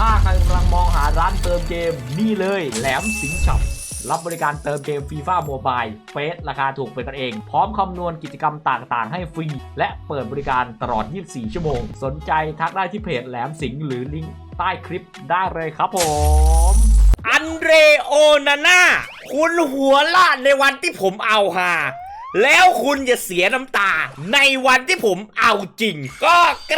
ถ้าใครกำลังมองหาร้านเติมเกมนี่เลยแหลมสิงช็อปรับบริการเติมเกมฟีฟ่าโมบายเฟสราคาถูกเป็นกันเอง พร้อมคำนวณกิจกรรมต่างๆ ให้ฟรี และเปิดบริการตลอด 24 ชั่วโมง สนใจทักได้ที่เพจแหลมสิงหรือลิงก์ใต้คลิปได้เลยครับผม อันเดรโอนาน่าคุณหัวล้านในวันที่ผมเอาฮา แล้วคุณจะเสียน้ำตา ในวันที่ผมเอาจริง ก็ก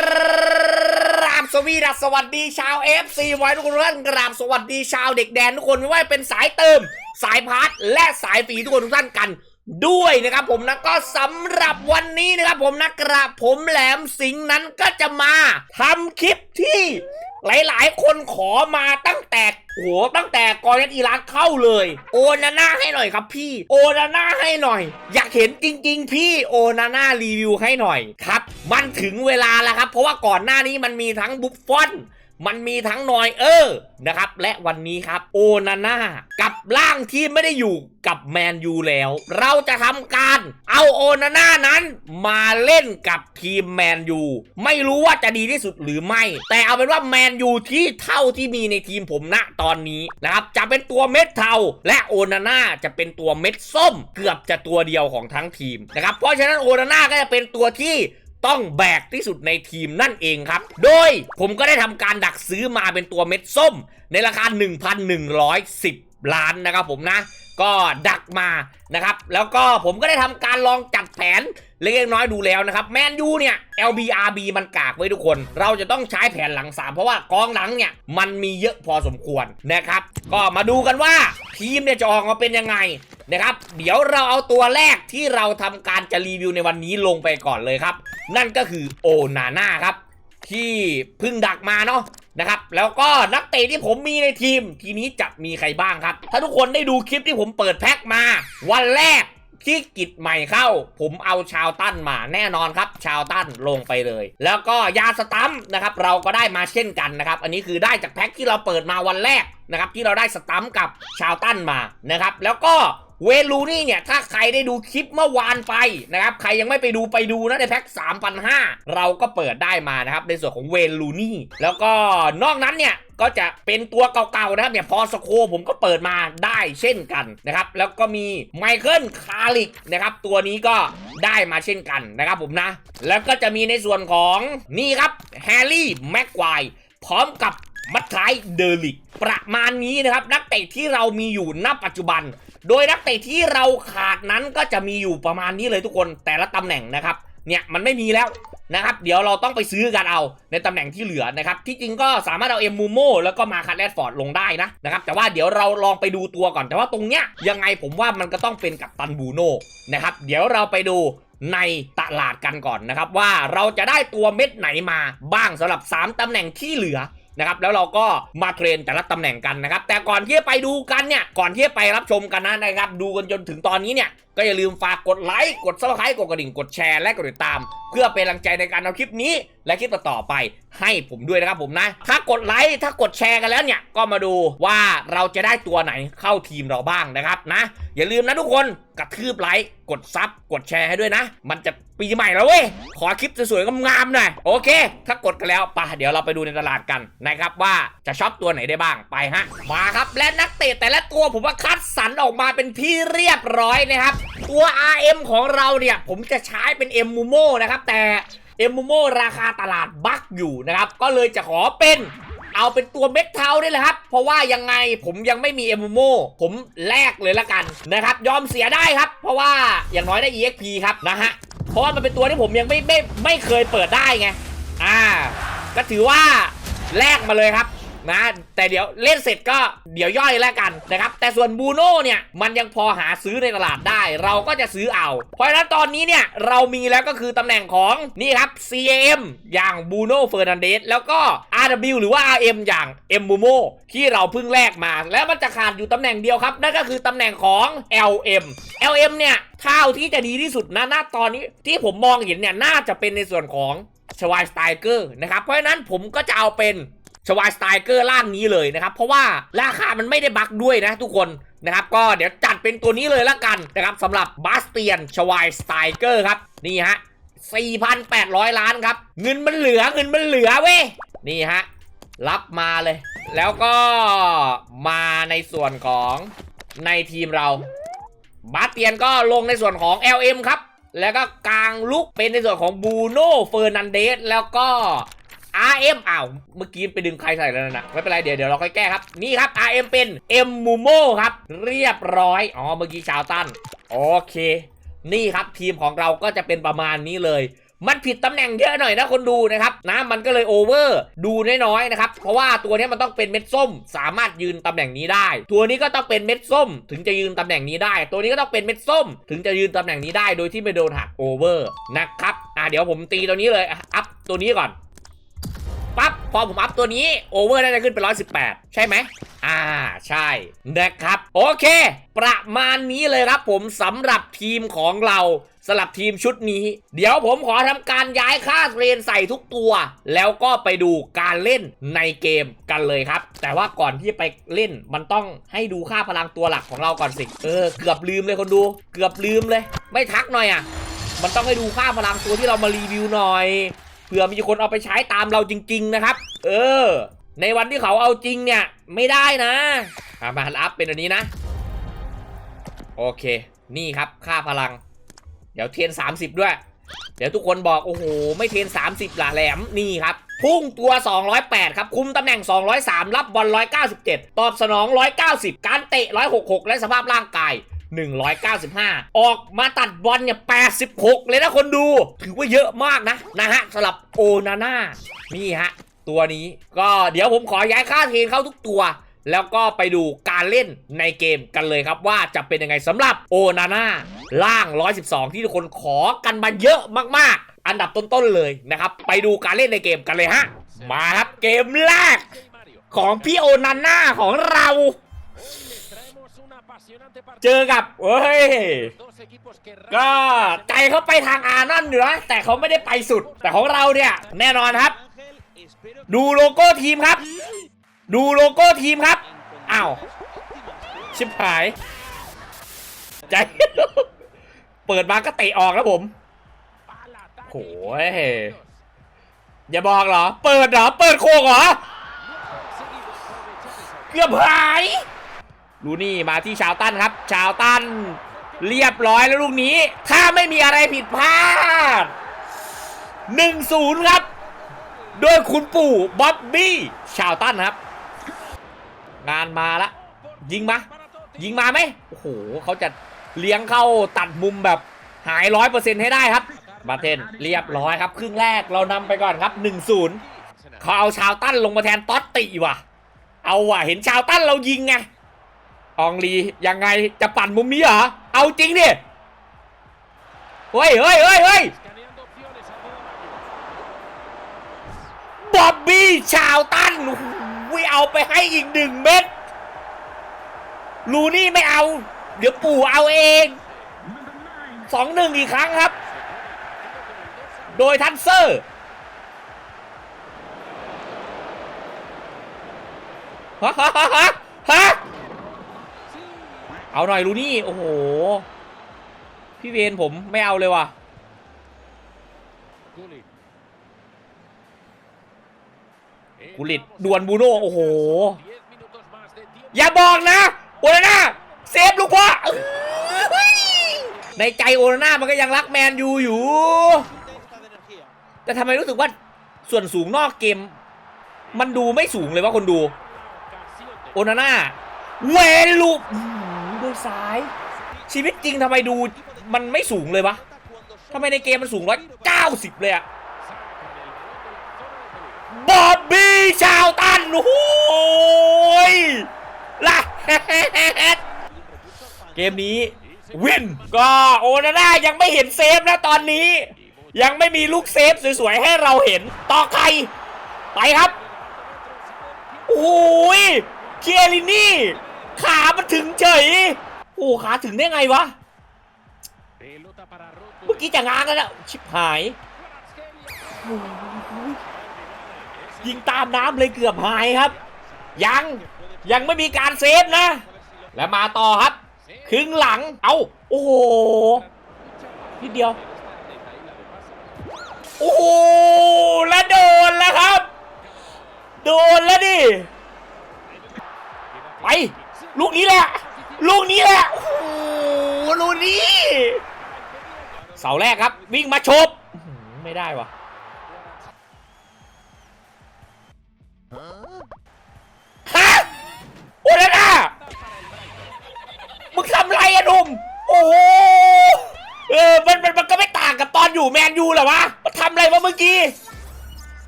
ราบสวีดัสสวัสดีชาว FC ไว้ทุกคนทุกท่านกราบสวัสดีชาวเด็กแดนทุกคนไม่ว่าเป็นสายเติม สายพาร์ทและสายฝีทุกคนทุกท่านกัน ด้วยนะครับผมนะก็สำหรับวันนี้นะครับผมนะกราบผมแหลมสิงนั้นก็จะมาทำคลิปที่หลายๆ คนขอมาตั้งแต่โหตั้งแต่กอร์เนอีรานเข้าเลย โอนาน่าให้หน่อยครับพี่ โอนาน่าให้หน่อย อยากเห็นจริง ๆ พี่โอนาน่ารีวิวให้หน่อยครับ มันถึงเวลาแล้วครับ เพราะว่าก่อนหน้านี้มันมีทั้งบุฟฟอน มันมีทั้งนอยเออร์นะครับ และวันนี้ครับ โอนาน่ากับร่างที่ไม่ได้อยู่กับแมนยูแล้ว เราจะทำการเอาโอนาน่านั้นมาเล่นกับทีมแมนยูไม่รู้ว่าจะดีที่สุดหรือไม่ แต่เอาเป็นว่าแมนยูที่เท่าที่มีในทีมผมณตอนนี้นะครับจะเป็นตัวเม็ดเทาและโอนาน่าจะเป็นตัวเม็ดส้ม เกือบจะตัวเดียวของทั้งทีมนะครับเพราะฉะนั้นโอนาน่าก็จะเป็นตัวที่ ต้องแบกที่สุดในทีมนั่นเองครับ โดยผมก็ได้ทำการดักซื้อมาเป็นตัวเม็ดส้ม ในราคา 1,110 ล้านนะครับผมนะ ก็ดักมานะครับ แล้วก็ผมก็ได้ทำการลองจัดแผนเล็กน้อยดูแล้วนะครับ แมนยูเนี่ย LBRB มันกากไว้ทุกคน เราจะต้องใช้แผนหลังสามเพราะว่ากองหลังเนี่ย มันมีเยอะพอสมควรนะครับ ก็มาดูกันว่าทีมเนี่ยจะออกมาเป็นยังไงนะครับ เดี๋ยวเราเอาตัวแรกที่เราทำการจะรีวิวในวันนี้ลงไปก่อนเลยครับ นั่นก็คือโอนาน่าครับ ที่เพึ่งดักมาเนาะ นะครับแล้วก็นักเตะที่ผมมีในทีม ทีนี้จะมีใครบ้างครับ ถ้าทุกคนได้ดูคลิปที่ผมเปิดแพ็คมา วันแรกที่กิจใหม่เข้า ผมเอาชาวตั้นมาแน่นอนครับ ชาวตั้นลงไปเลย แล้วก็ยาสตัมนะครับ เราก็ได้มาเช่นกันนะครับ อันนี้คือได้จากแพ็คที่เราเปิดมาวันแรกนะครับ ที่เราได้สตัมกับชาวตั้นมานะครับ แล้วก็ เวลูนี่เนี่ย ถ้าใครได้ดูคลิปเมื่อวานไปนะครับ ใครยังไม่ไปดูไปดูนะในแพ็ค3,500 เราก็เปิดได้มานะครับ ในส่วนของเวลูนี่ แล้วก็นอกนั้นเนี่ยก็จะเป็นตัวเก่าๆนะครับเนี่ยพอสโคผมก็เปิดมาได้เช่นกันนะครับ แล้วก็มีไมเคิลคาริกนะครับ ตัวนี้ก็ได้มาเช่นกันนะครับผมนะ แล้วก็จะมีในส่วนของนี่ครับแฮร์รี่แม็กควายพร้อมกับมัดท้ายเดอลิกประมาณนี้นะครับ นักเตะที่เรามีอยู่ณปัจจุบัน โดยนักเตะที่เราขาดนั้นก็จะมีอยู่ประมาณนี้เลยทุกคนแต่ละตำแหน่งนะครับเนี่ยมันไม่มีแล้วนะครับ เดี๋ยวเราต้องไปซื้อกันเอาในตำแหน่งที่เหลือนะครับ ที่จริงก็สามารถเอาเอ็มมูโมแล้วก็มาคัตแรดฟอร์ดลงได้นะนะครับ แต่ว่าเดี๋ยวเราลองไปดูตัวก่อน แต่ว่าตรงเนี้ยยังไงผมว่ามันก็ต้องเป็นกับตันบูโน่นะครับ เดี๋ยวเราไปดูในตลาดกันก่อนนะครับ ว่าเราจะได้ตัวเม็ดไหนมาบ้างสำหรับ 3ตำแหน่งที่เหลือ นะครับแล้วเราก็มาเทรนแต่ละตำแหน่งกันนะครับ แต่ก่อนที่จะไปดูกันเนี่ยก่อนที่จะไปรับชมกันนะนะครับ ดูกันจนถึงตอนนี้เนี่ยก็อย่าลืมฝากกดไลค์กดซับสไครต์กดกระดิ่งกดแชร์และกดติดตาม เพื่อเป็นกำลังใจในการเอาคลิปนี้ และคลิปต่อๆไปให้ผมด้วยนะครับผมนะ ถ้ากดไลค์ถ้ากดแชร์กันแล้วเนี่ย ก็มาดูว่าเราจะได้ตัวไหนเข้าทีมเราบ้างนะครับนะ อย่าลืมนะทุกคนกระทืบไลค์กดซับกดแชร์ให้ด้วยนะ มันจะปีใหม่แล้วเว้ย ขอคลิปสวยๆงามๆหน่อยโอเค ถ้ากดกันแล้วไปะเดี๋ยวเราไปดูในตลาดกันนะครับว่าจะช็อปตัวไหนได้บ้างไปฮะมาครับ และนักเตะแต่ละตัวผมว่าคัดสรรออกมาเป็นที่เรียบร้อยนะครับ ตัว RM ของเราเนี่ยผมจะใช้เป็น M m u m o นะครับแต่ M m u m o ราคาตลาดบักอยู่นะครับ ก็เลยจะขอเป็นเอาเป็นตัวเม็ดเทาได้เลยครับ เพราะว่ายังไงผมยังไม่มีเอมโมผมแลกเลยละกันนะครับ ยอมเสียได้ครับ เพราะว่าอย่างน้อยได้ EXP ครับนะฮะ เพราะว่ามันเป็นตัวที่ผมยังไม่ไม่ไม่เคยเปิดได้ไง อ่า ก็ถือว่าแลกมาเลยครับ นะ แต่เดี๋ยวเล่นเสร็จก็เดี๋ยวย่อยแล้วกันนะครับ แต่ส่วนบูโน่เนี่ยมันยังพอหาซื้อในตลาดได้ เราก็จะซื้อเอา เพราะฉะนั้นตอนนี้เนี่ยเรามีแล้วก็คือตำแหน่งของนี่ครับ CAM อย่างบูโน่เฟอร์นันเดสแล้วก็ RW หรือว่า RM อย่าง M m u m o ที่เราเพิ่งแลกมา แล้วมันจะขาดอยู่ตำแหน่งเดียวครับ นั่นก็คือตำแหน่งของ LM LM เนี่ยเท่าที่จะดีที่สุดนะณตอนนี้ที่ผมมองเห็นเนี่ยน่าจะเป็นในส่วนของชวายสไตเกอร์นะครับ เพราะฉะนั้นผมก็จะเอาเป็น ชวายสไตเกอร์ล่างนี้เลยนะครับ เพราะว่าราคามันไม่ได้บักด้วยนะทุกคนนะครับ ก็เดี๋ยวจัดเป็นตัวนี้เลยละกันนะครับสำหรับบาสเตียนชวายสไตเกอร์ครับ นี่ฮะ 4,800 ล้านครับ เงินมันเหลือเงินมันเหลือเว้ย นี่ฮะ รับมาเลย แล้วก็มาในส่วนของในทีมเราบาสเตียนก็ลงในส่วนของ LM ครับ แล้วก็กลางลุกเป็นในส่วนของบูโน่เฟอร์นันเดสแล้วก็ RM อ้าว เมื่อกี้ไปดึงใครใส่แล้วนะไม่เป็นไรเดี๋ยวเดี๋ยวเราค่อยแก้ครับ นี่ครับ RM เป็น M มูโมครับ เรียบร้อย อ๋อ เมื่อกี้ชาวตันโอเค นี่ครับทีมของเราก็จะเป็นประมาณนี้เลยมันผิดตำแหน่งเยอะหน่อยนะคนดูนะครับนะมันก็เลยโอเวอร์ดูน้อยๆนะครับ เพราะว่าตัวนี้มันต้องเป็นเม็ดส้ม สามารถยืนตำแหน่งนี้ได้ ตัวนี้ก็ต้องเป็นเม็ดส้ม ถึงจะยืนตำแหน่งนี้ได้ ตัวนี้ก็ต้องเป็นเม็ดส้ม ถึงจะยืนตำแหน่งนี้ได้ โดยที่ไม่โดนหักโอเวอร์นะครับอะเดี๋ยวผมตีตัวนี้เลยอัพตัวนี้ก่อน ปั๊บพอผมอัพตัวนี้โอเวอร์น่าจะขึ้นเป็น 118 ใช่ไหมอ่าใช่นะครับ โอเค ประมาณนี้เลยครับผมสำหรับทีมของเราสำหรับทีมชุดนี้ เดี๋ยวผมขอทำการย้ายค่าเทรนใส่ทุกตัว แล้วก็ไปดูการเล่นในเกมกันเลยครับ แต่ว่าก่อนที่จะไปเล่นมันต้องให้ดูค่าพลังตัวหลักของเราก่อนสิเออเกือบลืมเลยคนดู เกือบลืมเลย ไม่ทักหน่อยอะ มันต้องให้ดูค่าพลังตัวที่เรามารีวิวหน่อย เผื่อมีคนเอาไปใช้ตามเราจริง ๆ นะครับ เออ ในวันที่เขาเอาจริงเนี่ย ไม่ได้นะอะมาอัพเป็นอันนี้นะ โอเค นี่ครับค่าพลัง เดี๋ยวเทียน 30 ด้วย เดี๋ยวทุกคนบอก โอ้โห ไม่เทียน 30ล่ะแหลม นี่ครับ พุ่งตัว 208 ครับ คุมตำแหน่ง 203 รับบอล197 ตอบสนอง 190 การเตะ 166 และสภาพร่างกาย 195 ออกมาตัดบอลเนี่ย 86 เลยนะคนดู ถือว่าเยอะมากนะ นะฮะสำหรับโอนาน่า นี่ฮะ ตัวนี้ก็เดี๋ยวผมขอย้ายค่าเทนเข้าทุกตัวแล้วก็ไปดูการเล่นในเกมกันเลยครับว่าจะเป็นยังไงสำหรับโอนาน่าล่าง 112 ที่ทุกคนขอกันมาเยอะมากๆ อันดับต้นๆเลยนะครับ ไปดูการเล่นในเกมกันเลยฮะ มาครับเกมแรกของพี่โอนาน่าของเรา เจอกับเฮ้ย ก็ใจเขาไปทางอาร์นอนอยู่นะแต่เขาไม่ได้ไปสุด แต่ของเราเนี่ย แน่นอนครับ ดูโลโก้ทีมครับ ดูโลโก้ทีมครับอ้าวชิบหาย ใจ เปิดมาก็เตะออกแล้วผมโหยอย่าบอกเหรอ เปิดเหรอ เปิดโคกเหรอ เกือบหาย ลูนี่มาที่ชาวตันครับ ชาวตันเรียบร้อยแล้วลูกนี้ ถ้าไม่มีอะไรผิดพลาด1-0ครับ โดยคุณปู่บ๊อบบี้ชาวตันครับ งานมาละ ยิงมา ยิงมาไหมโอ้โหเขาจะเลี้ยงเข้าตัดมุมแบบหายร้อยเปอร์เซ็นต์ให้ได้ครับบาเทนเรียบร้อยครับ ครึ่งแรกเรานำไปก่อนครับ1-0เขาเอาชาวตั้นลงมาแทนต๊อตติว่ะ เอาว่ะเห็นชาวตั้นเรายิงไง อองลียังไงจะปั่นมุมนี้เหรอ เอาจริงดิเฮ้ยเฮ้ยเฮ้ยเฮ้ยบ๊อบบี้ชาวตันโอ้โหเอาไปให้อีกหนึ่งเม็ดลูนี่ไม่เอา เดี๋ยวปู่เอาเองสองหนึ่งอีกครั้งครับ โดยทันเซอร์ฮะฮะฮะฮะฮะ เอาหน่อยลูนี่ โอ้โห พี่เวนผมไม่เอาเลยว่ะกุลิตดวนบูโน่โอ้โห อย่าบอกนะ โอนาน่าเซฟลูกพ่อเอ้ยในใจโอนาน่ามันก็ยังรักแมนยูอยู่ แต่ทำไมรู้สึกว่าส่วนสูงนอกเกม มันดูไม่สูงเลยว่าคนดู โอนาน่าเวลู กอื้อหือด้วยซ้าย ชีวิตจริงทำไมดูมันไม่สูงเลยวะทำไมในเกมมันสูงร้อยเก้าสิบเลยอะบอบบี้ชาวตันโอ้ยละเกมนี้วินก็โอนาน่ายังไม่เห็นเซฟนะตอนนี้ ยังไม่มีลูกเซฟสวยๆ ให้เราเห็นต่อใคร ไปครับ โอ้ยเคียรินี่ ขามันถึงเฉย โอ้ขาถึงได้ไงวะ เมื่อกี้จะง้างกันแล้วชิบหาย ยิงตามน้ำเลยเกือบหายครับ ยังยังไม่มีการเซฟนะ แล้วมาต่อครับ ครึ่งหลัง เอาโอ้โห นิดเดียว โอ้โห แล้วโดนแล้วครับ โดนแล้วดิ ไป ลูกนี้แหละ ลูกนี้แหละ โอ้โหลูกนี้ เสาแรกครับ วิ่งมาชบไม่ได้วะฮะโอ้นาน่ามึงทำไรอะหนุ่ม โอ้โหเออมันมันมันก็ไม่ต่างกับตอนอยู่แมนยูหรอวะ มันทำอะไรวะเมื่อกี้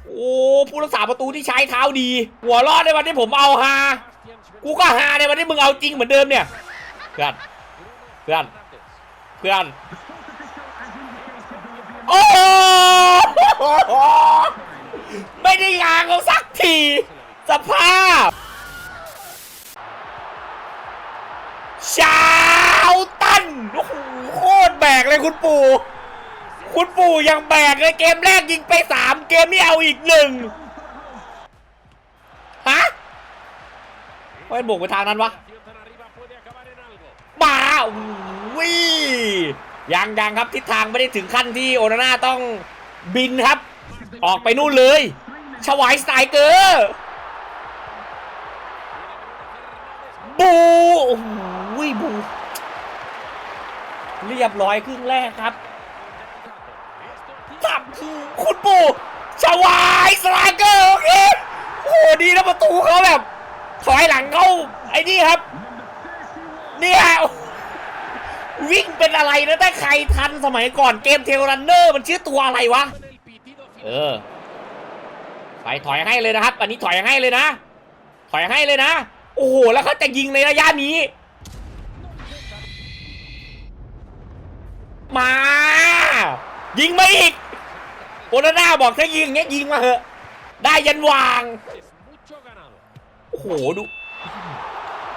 โอ้ผู้รักษาประตูที่ใช้เท้าดี หัวรอดในวันที่ผมเอาฮา กูก็ฮาในวันที่มึงเอาจริงเหมือนเดิมเนี่ย เพื่อน เพื่อน เพื่อน โอ้โหไม่ได้ยางเขาสักที สภาพ ชาวตันโอ้โหโคตรแบกเลยคุณปู่ คุณปู่ยังแบกเลยเกมแรกยิงไปสามเกมนี้เอาอีกหนึ่ง ไม่บวกไปทางนั้นวะ มาวิยังยังครับทิศทางไม่ได้ถึงขั้นที่โอนาน่าต้องบินครับ ออกไปนู่นเลยชวายสไตเกอร์บูโอ้โหบู เรียบร้อยครึ่งแรกครับตับคือคุณปู่ชวายสไตเกอร์โอเคโอ้โหดีนะประตูเขาแบบ ถอยหลังเข้าไอ้นี่ครับ เนี่ยวิ่งเป็นอะไรนะถ้าใครทันสมัยก่อนเกมเทลรันเนอร์มันชื่อตัวอะไรวะ เออ ไปถอยให้เลยนะครับ อันนี้ถอยให้เลยนะ ถอยให้เลยนะ โอ้โห แล้วเขาจะยิงในระยะนี้ มา ยิงมาอีกโอนาน่าบอกถ้ายิงเงี้ยยิงมาเหอะ ได้ยันวาง โอ้โหดู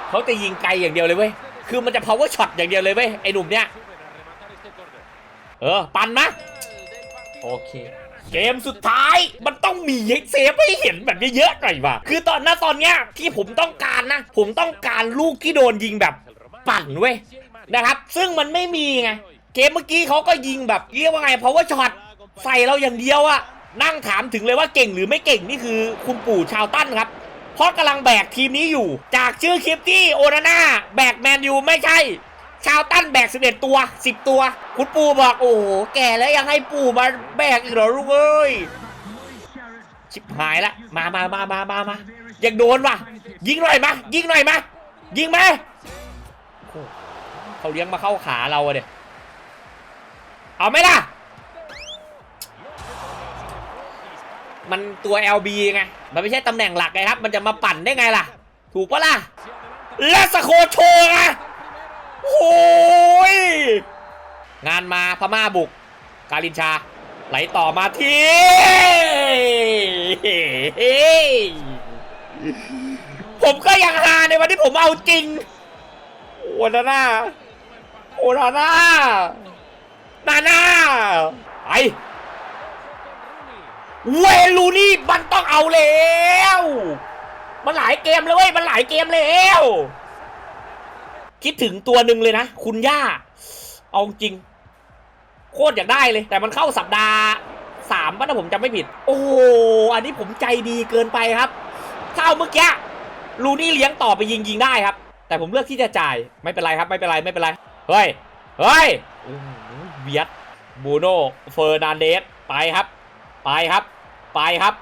เขาจะยิงไกลอย่างเดียวเลยเว้ยคือมันจะ power shot อย่างเดียวเลยเว้ยไอ้หนุ่มเนี้ยเออปันมะโอเคเกมสุดท้ายมันต้องมีเซฟให้เห็นแบบเยอะๆหน่อยว่ะคือตอนหน้าตอนเนี้ยที่ผมต้องการนะ ผมต้องการลูกที่โดนยิงแบบปั่นเว้ยนะครับ ซึ่งมันไม่มีไงเกมเมื่อกี้เขาก็ยิงแบบเรียกว่าไง power shot ใส่เราอย่างเดียวอะนั่งถามถึงเลยว่าเก่งหรือไม่เก่งนี่คือคุณปู่ชาวตั้นครับ เพราะกำลังแบกทีมนี้อยู่ จากชื่อคลิปที่โอนาน่าแบกแมนยูไม่ใช่ ชาวตั้นแบก 11 ตัว 10 ตัว คุณปู่บอกโอ้โหแก่แล้วยังให้ปู่มาแบกอีกเหรอลูกเอ้ยชิบหายละมามามามามามายังโดนว่ะ ยิงหน่อยมายิงหน่อยมายิงมาเขาเลี้ยงมาเข้าขาเราอะเด็เอาไหมล่ะ มันตัว LB ไง มันไม่ใช่ตำแหน่งหลักไงครับ มันจะมาปั่นได้ไงล่ะ ถูกปะล่ะและสโคโชไงโอ้ย งานมาพม่าบุก กาลินชา ไหลต่อมาทีผมก็ยังฮาในวันที่ผมเอาจริง โอนาน่าโอนาน่านาน่าไป เวลูนี่มันต้องเอาแล้ว มันหลายเกมเลยเว้ยมันหลายเกมแล้ว คิดถึงตัวหนึ่งเลยนะ คุณย่า เอาจริง โคตรอยากได้เลย แต่มันเข้าสัปดาห์สามป่ะถ้าผมจำไม่ผิด โอ้โหอันนี้ผมใจดีเกินไปครับ ถ้าเอาเมื่อกี้ลูนี่เลี้ยงต่อไปยิงยิงได้ครับ แต่ผมเลือกที่จะจ่ายไม่เป็นไรครับ ไม่เป็นไรไม่เป็นไรเฮ้ยเฮ้ยเบียดบูโน่เฟอร์นันเดสไปครับ ไปครับ ไปครับ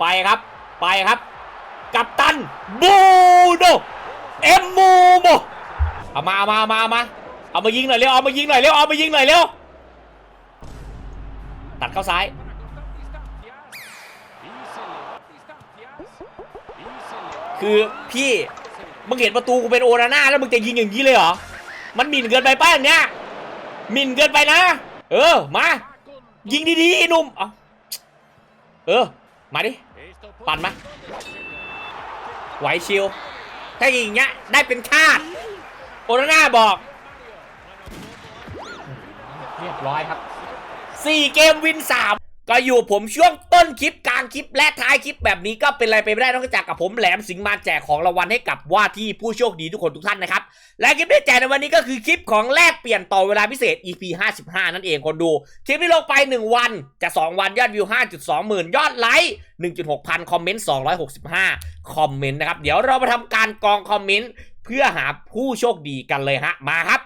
ไปครับ ไปครับ กัปตันบูโดเอ็มมูโมเอามาเอามาเอามาเอามาเอามายิงหน่อยเร็วเอามายิงหน่อยเร็วเอามายิงหน่อยเร็วตัดเข้าซ้าย คือพี่มึงเห็นประตูกูเป็นโอนาน่าแล้วมึงจะยิงอย่างนี้เลยเหรอ มันหมิ่นเกินไปป้าอย่างเนี้ยหมิ่นเกินไปนะ เออ มา ยิงดีๆหนุ่มเอา เออ มาดิ ปั่นมา ไหวชิว ถ้าอย่างเงี้ย ได้เป็นคาด โอนาน่าบอก เรียบร้อยครับ 4 เกมวิน 3 ก็อยู่ผมช่วงต้นคลิปกลางคลิปและท้ายคลิปแบบนี้ก็เป็นอะไรไปไม่ได้นอกจากกับผมแหลมสิงมาแจกของรางวัลให้กับว่าที่ผู้โชคดีทุกคนทุกท่านนะครับ และคลิปที่แจกในวันนี้ก็คือคลิปของแลกเปลี่ยนต่อเวลาพิเศษ EP 55 นั่นเองคนดู คลิปที่ลงไป 1 วันจะ 2 วันยอดวิว 5.2 หมื่นยอดไลค์ 1.6 พันคอมเมนต์ 265 คอมเมนต์นะครับ เดี๋ยวเรามาทำการกรองคอมเมนต์เพื่อหาผู้โชคดีกันเลยฮะมาครับ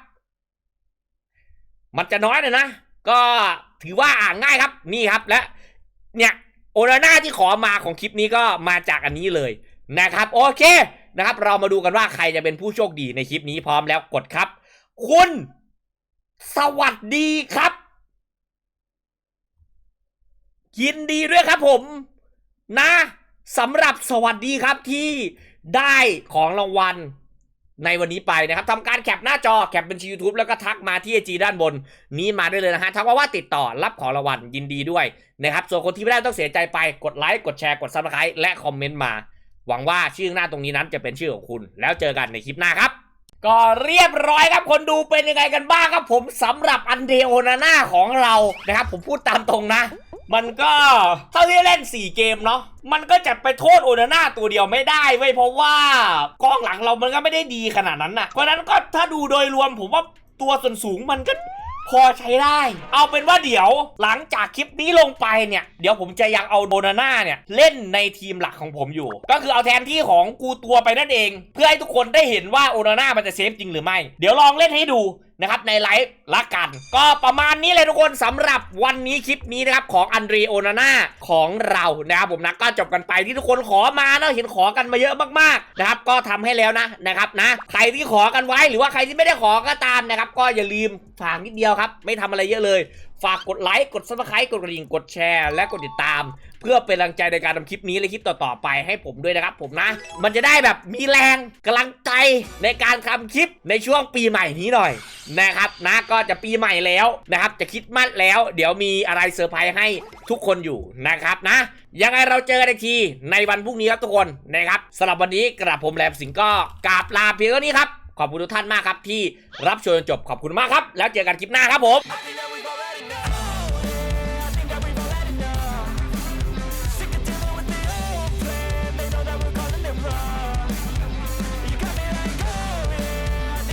มันจะน้อยหน่อยนะ ก็ ถือว่าอ่านง่ายครับนี่ครับและเนี่ยโอนาน่าที่ขอมาของคลิปนี้ก็มาจากอันนี้เลยนะครับ โอเคนะครับ เรามาดูกันว่าใครจะเป็นผู้โชคดีในคลิปนี้พร้อมแล้วกดครับ คุณ สวัสดีครับยินดีด้วยครับผมนะสำหรับสวัสดีครับที่ได้ของรางวัล ในวันนี้ไปนะครับทำการแคปหน้าจอแคปบัญชี YouTube แล้วก็ทักมาที่ไอจีด้านบน นี้มาได้เลยนะฮะทักมาว่าติดต่อรับของรางวัลยินดีด้วยนะครับส่วนคนที่ไม่ได้ต้องเสียใจไปกดไลค์กดแชร์กดซับสไครต์และคอมเมนต์มา หวังว่าชื่อหน้าตรงนี้นั้นจะเป็นชื่อของคุณ แล้วเจอกันในคลิปหน้าครับ ก็เรียบร้อยครับคนดูเป็นยังไงกันบ้างครับผมสำหรับอันเดโอนาน่าของเรานะครับ ผมพูดตามตรงนะ มันก็เท่าที่เล่น 4 เกมเนาะมันก็จะไปโทษโอนาน่าตัวเดียวไม่ได้เว้ยเพราะว่ากองหลังเรามันก็ไม่ได้ดีขนาดนั้นน่ะเพราะนั้นก็ถ้าดูโดยรวมผมว่าตัวส่วนสูงมันก็ พอใช้ได้ เอาเป็นว่าเดี๋ยวหลังจากคลิปนี้ลงไปเนี่ย เดี๋ยวผมจะยังเอาโดนาน่าเนี่ย เล่นในทีมหลักของผมอยู่ ก็คือเอาแทนที่ของกูตัวไปนั่นเอง เพื่อให้ทุกคนได้เห็นว่าโอนาน่ามันจะเซฟจริงหรือไม่ เดี๋ยวลองเล่นให้ดู นะครับในไลฟ์ละกัน ก็ประมาณนี้เลยทุกคนสำหรับวันนี้คลิปนี้นะครับของอันเดรโอนาน่าของเรานะครับผมนะก็จบกันไปที่ทุกคนขอมาเนาะเห็นขอกันมาเยอะมากๆนะครับก็ทำให้แล้วนะนะครับนะใครที่ขอกันไว้หรือว่าใครที่ไม่ได้ขอก็ตามนะครับก็อย่าลืมฝากนิดเดียวครับ ไม่ทำอะไรเยอะเลย ฝากกดไลค์กดซับสไครต์กดกระดิ่งกดแชร์ และกดติดตาม เพื่อเป็นกำลังใจในการทำคลิปนี้และคลิปต่อๆไปให้ผมด้วยนะครับผมนะ มันจะได้แบบมีแรงกำลังใจ ในการทำคลิปในช่วงปีใหม่นี้หน่อยนะครับนะก็จะปีใหม่แล้วนะครับ จะคิดมัดแล้ว เดี๋ยวมีอะไรเซอร์ไพรส์ให้ทุกคนอยู่นะครับนะ ยังไงเราเจอกันทีในวันพรุ่งนี้ครับทุกคนนะครับสำหรับวันนี้กระผมแหลมสิงก็กราบลาเพียงเท่านี้ครับขอบคุณทุกท่านมากครับที่รับชมจนจบขอบคุณมากครับ แล้วเจอกันคลิปหน้าครับผม